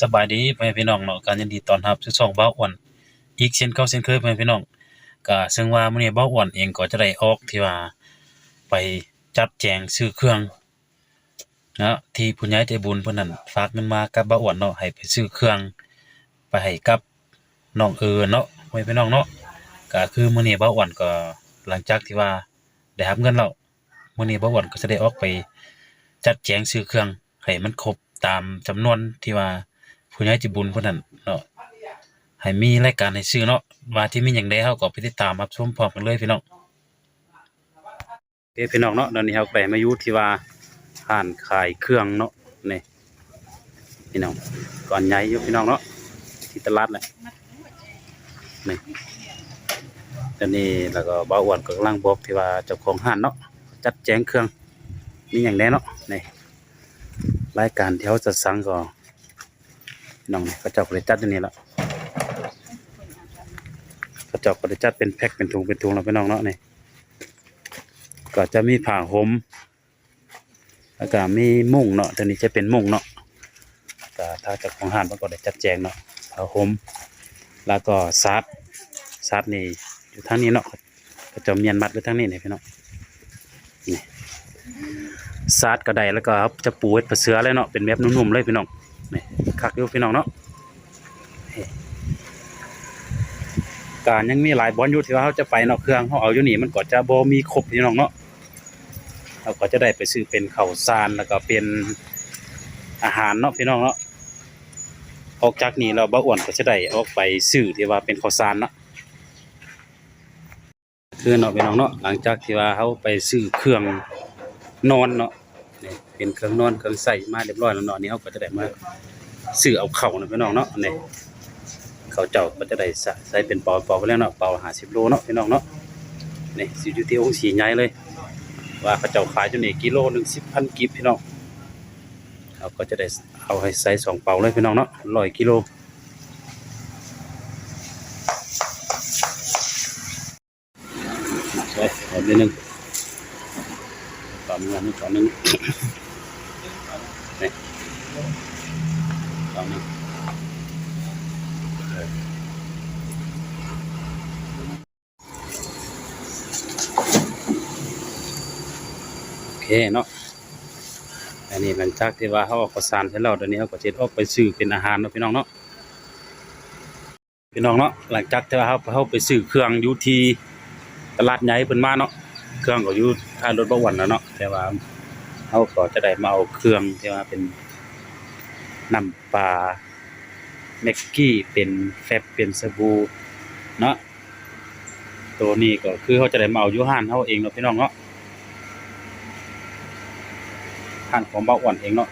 สบายดีพ่อแม่พี่น้องเนาะการยินดีต้อนรับสู่ช่องเบ้าอ้วนอีกเช่นเก่าเช่นเคยพ่อแม่พี่น้องก็ซึ่งว่ามื้อนี้เบ้าอ้วนเองก็จะได้ออกที่ว่าไปจัดแจงซื้อเครื่องนะที่ผู้ใหญ่ใจบุญเพิ่นนั้นฝากเงินมากับเบ้าอ้วนเนาะให้ไปซื้อเครื่อง ไปให้กับน้องเอิญเนาะพ่อแม่พี่น้องเนาะก็คือมื้อนี้เบ้าอ้วนก็หลังจากที่ว่าได้รับเงินแล้วมื้อนี้เบ้าอ้วนก็จะได้ออกไปจัดแจงซื้อเครื่องให้มันครบตามจำนวนที่ว่า ผู้ใหญ่ใจบุญเพิ่นนั้นเนาะให้มีรายการให้ซื้อเนาะว่าที่มีหยังใดเฮาก็ไปติดตามรับชมพร้อมกันเลยพี่น้องโอพี่น้องเนาะตอนนี้เฮาไปมาอยู่ที่ว่าร้านขายเครื่องเนาะนี่พี่น้องก่อนใหญ่อยู่พี่น้องเนาะที่ตลาดแหละนี่ตอนนี้แล้วก็บ่าวอ้วนก็กำลังบอกที่ว่าเจ้าของห้านเนาะจัดแจงเครื่องมีอย่างแน่เนาะนี่รายการที่เขาจะสั่งก็ น้องนี่เขาเจ้าก็ได้จัดอยู่นี่ละเขาเจ้าก็ได้จัดเป็นแพ็คเป็นถุงเป็นถุงแล้วพี่น้องเนาะนี่ก็จะมีผ้าห่มแล้วก็มีมุ้งเนาะตัวนี้จะเป็นมุ้งเนาะก็ถ้าจากของห้านมันก็ได้จัดแจงเนาะผ้าห่มแล้วก็ซัดซัดนี่อยู่ทางนี้เนาะก็จะเมียนมัดไว้ทางนี้นี่พี่น้องซาดกระไดแล้วก็จะปูเห็ดผาเสือเลยเนาะเป็นแบบนุ่มๆเลยพี่น้อง นี่คักอยู่พี่น้องเนาะการยังมีหลายบอลอยู่ที่ว่าเขาจะไปเนาะเครื่องเขาเอาอยู่นี่มันก็จะบ่มีครบพี่น้องเนาะเราก็จะได้ไปซื้อเป็นข้าวสารแล้วก็เป็นอาหารเนาะพี่น้องเนาะออกจากนี้เราบ้าอ้วนก็จะได้ออกไปซื้อที่ว่าเป็นข้าวสารเนาะคือเนาะพี่น้องเนาะหลังจากที่ว่าเขาไปซื้อเครื่องนอนเนาะ เป็นเครื่องนอนเครื่องใส่มาเรียบร้อยแล้วเนาะอันนี้เขาก็จะได้มาซื้อเอาเข่าเนาะพี่น้องเนาะนี่เขาเจ้าก็จะได้ใส่เป็นเปาเปาไปแล้วเนาะเป่าห้าสิบโลเนาะพี่น้องเนาะนี่สิอยู่ที่องค์สีใหญ่เลย ว่าเขาเจ้าขายอยู่นี่กิโลหนึ่งสิบพันกิบพี่น้องเขาก็จะได้เอาให้ใส่สองเป่าเลยพี่น้องเนาะร้อยกิโลใส่เอาไปหนึ่งตอนนี้นี่ตอนนึง นี่ตอนนึงโอเคเนาะอันนี้หลังจากที่ว่าเขาออกข้าวสารเสร็จแล้วตอนนี้เขาก็จะออกไปซื้อเป็นอาหารเนาะพี่น้องเนาะพี่น้องเนาะหลังจากที่ว่าเขาเขาไปซื้อเครื่องอยู่ที่ตลาดใหญ่เพิ่นมาเนาะเครื่องก็อยู่ท่ารถบ่หวันแล้วเนาะแต่ว่า เขาก็จะได้มาเอาเครื่องที่ว่าเป็นน้ำปลาแม็กกี้เป็นแฟบเป็นสบู่เนาะตัวนี้ก็คือเขาจะได้มาเอายู่ห้านเขาเองเนาะพี่น้องเนาะห้านของเบาอ่อนเองเนาะ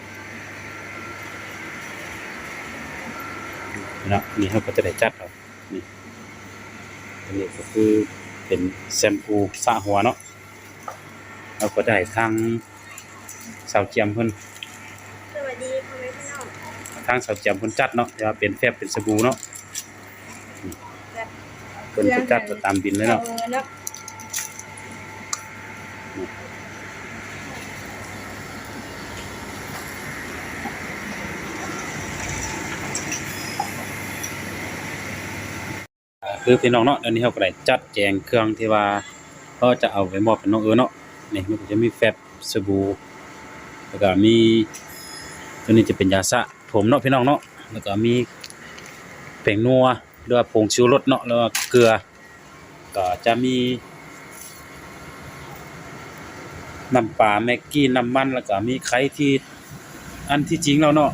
นี่เนาะนี่เขาก็จะได้จัดเอานี่อันนี้ก็คือเป็นแชมพูสะหัวเนาะเราก็ได้ทาง สาวเจียมเพิ่นสวัสดีพ่อแม่พี่น้องทางสาวเจียมเพิ่นจัดเนาะจะเป็นแฟบเป็นสบู่เนาะเพิ่นก็จัดไปตามบินเลยเนาะออเนาะคือพี่น้องเนาะอันนี้เขาก็ได้จัดแจงเครื่องที่ว่าเขาจะเอาไปมอบให้น้องเอ๋เนาะนี่มันก็จะมีแฟบสบู่ แล้วก็มีตัวนี้จะเป็นยาสะผมเนาะพี่น้องเนาะแล้วก็มีแป้งนัวหรือว่าผงชูรสเนาะแล้วก็เกลือ ก็จะมีน้ำปลาแม็กกี้น้ำมันแล้วก็มีไข่ที่อันที่จริงแล้วเนาะ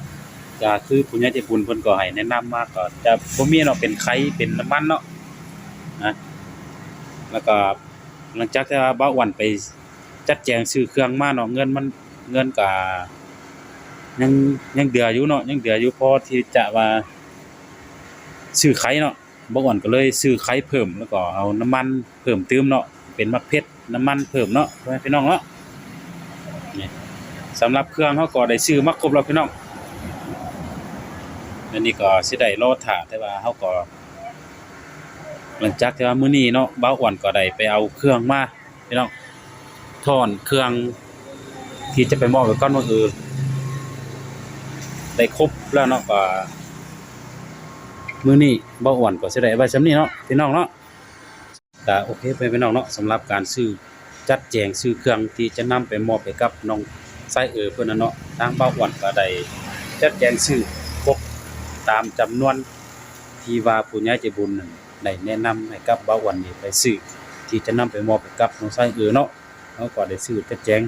ก็คือผู้ใหญ่ใจบุญเพิ่นก็ให้แนะนำมากก็จะบ่มีเนาะเป็นไข่เป็นน้ำมันเนาะนะแล้วก็หลังจากที่ว่าบ่าวันไปจัดแจงซื้อเครื่องมาเนาะเงินมัน เงินก็ยังยังเดืออยู่เนาะยังเดืออยู่พอที่จะว่าซื้อไข่เนาะบ่าววันก็เลยซื้อไข่เพิ่มแล้วก็เอาน้ำมันเพิ่มเติมเนาะเป็นมะเพ็ดน้ำมันเพิ่มเนาะพ่อแม่พี่น้องเนาะสำหรับเครื่องเขาก็ได้ซื้อมาครบแล้วพี่น้องอันนี้ก็สิได้รอถ่าแต่ว่าเขาก็หลังจากที่ว่ามื้อนี้เนาะบ้าอ้วนก็ได้ไปเอาเครื่องมาพี่น้องถอนเครื่อง ที่จะไปมอบกับก้อนว่าเออได้ครบแล้วเนาะก็มื้อนี้บ่อ้วนก็สิได้ไว้ซำนี้เนาะพี่น้องเนาะก็โอเคไปพี่น้องเนาะสำหรับการซื้อจัดแจงซื้อเครื่องที่จะนำไปมอบให้กับน้องไส้เอ๋อเพิ่นน่ะเนาะทางบ่อ้วนก็ได้จัดแจงซื้อครบตามจำนวนที่ว่าผู้ใหญ่ใจบุญนั่นได้แนะนำให้กับบ่อ้วนนี่ไปซื้อที่จะนำไปมอบให้กับน้องไส้เอ๋อเนาะเฮาก็ได้ซื้อจัดแจง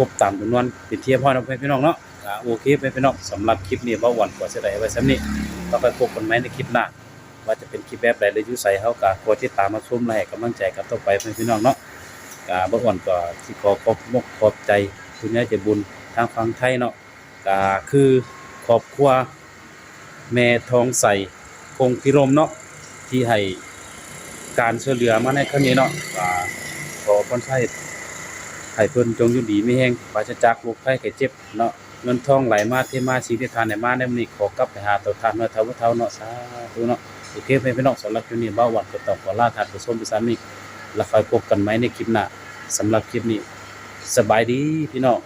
ครบตามจำนวนเป็นเทียบพ่อน้องพี่น้องเนาะอ่าโอเคไปพี่น้องสำหรับคลิปนี้บ่าวันกว่าสิได้ไว้ซ้ำนี้ต่อไปพบกันใหม่ในคลิปหน้าว่าจะเป็นคลิปแบบใดหรือยู่ไสเฮาก็ขอติดตามมาชมและให้กำลังใจกันต่อไปเพื่อนพี่น้องเนาะก็บ่วันก็สิขอขอบมกขอบใจคุณยายใจบุญทางฝั่งไทยเนาะก็คือครอบครัวแม่ทองใสคงพิรมเนาะที่ให้การช่วยเหลือมาในครั้งนี้เนาะก็ขอคนไทย ห้เพิ่นจงอยู่ดีไม่แห้งปราศจากโรคภัยไข้เจ็บเนาะเงินทองไหลมาเทมาสิ่งที่ทานได้มาในมื้อนี้ขอกลับไปหาตัวทานเนาะเท่าเท่าเนาะสาธุเนาะโอเคไปพี่น้องสำหรับคลิปนี้บ่าวหวัดก็ต้องขอลาท่านผู้ชมไปซะนี้แล้วค่อยพบกันใหม่ในคลิปหน้าสำหรับคลิปนี้สบายดีพี่น้อง